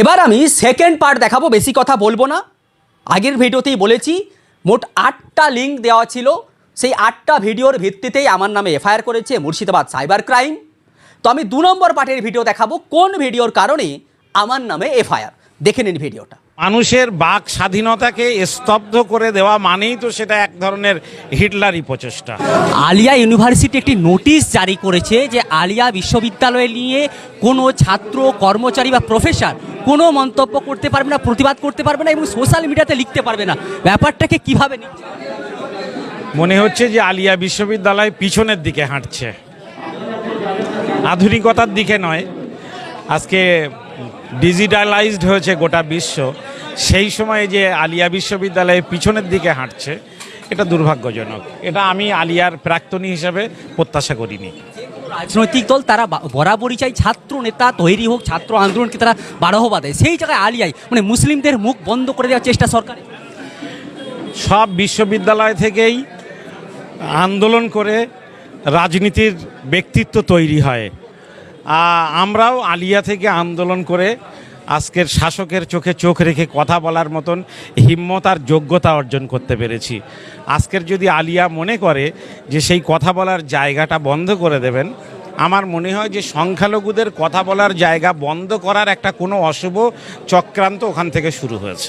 এবার আমি second part দেখাবো বেশি কথা বলব না। আগের ভিডিওতেই বলেছি মোট আটটা লিঙ্ক দেওয়া ছিল। সেই আটটা ভিডিওর ভিত্তিতেই আমার নামে এফআইআর করেছে মুর্শিদাবাদ সাইবার ক্রাইম তো আমি দু নম্বর পার্টের ভিডিও দেখাবো কোন ভিডিওর কারণে আমার নামে এফআইআর। দেখে নিন ভিডিওটা। মানুষের বাক স্বাধীনতাকে স্তব্ধ করে দেওয়া মানেই তো সেটা এক ধরনের হিটলারি প্রচেষ্টা। আলিয়া ইউনিভার্সিটি একটি নোটিশ জারি করেছে যে আলিয়া বিশ্ববিদ্যালয় নিয়ে কোনো ছাত্র কর্মচারী বা প্রফেসর কোনো মন্তব্য করতে পারবে না, প্রতিবাদ করতে পারবে না এবং সোশ্যাল মিডিয়াতে লিখতে পারবে না। ব্যাপারটাকে কীভাবে মনে হচ্ছে যে আলিয়া বিশ্ববিদ্যালয় পিছনের দিকে হাঁটছে। আধুনিকতার দিকে নয়। আজকে ডিজিটালাইজড হয়েছে গোটা বিশ্ব। সেই সময়ে যে আলিয়া বিশ্ববিদ্যালয় পিছনের দিকে হাঁটছে, এটা দুর্ভাগ্যজনক। এটা আমি আলিয়ার প্রাক্তনী হিসাবে প্রত্যাশা করিনি। রাজনৈতিক দল, তারা বরাবরই চাই ছাত্র নেতা তৈরি হোক, ছাত্র আন্দোলনকে তারা বাড়হবা দেয় সেই জায়গায় আলিয়াই মানে মুসলিমদের মুখ বন্ধ করে দেওয়ার চেষ্টা সরকার সব বিশ্ববিদ্যালয় থেকেই আন্দোলন করে রাজনীতির ব্যক্তিত্ব তৈরি হয়। আমরাও আলিয়া থেকে আন্দোলন করে আজকের শাসকের চোখে চোখ রেখে কথা বলার মতন হিম্মত আর যোগ্যতা অর্জন করতে পেরেছি। আজকের যদি আলিয়া মনে করে যে সেই কথা বলার জায়গাটা বন্ধ করে দেবেন, আমার মনে হয় যে সংখ্যালঘুদের কথা বলার জায়গা বন্ধ করার একটা কোনো অশুভ চক্রান্ত ওখান থেকে শুরু হয়েছে।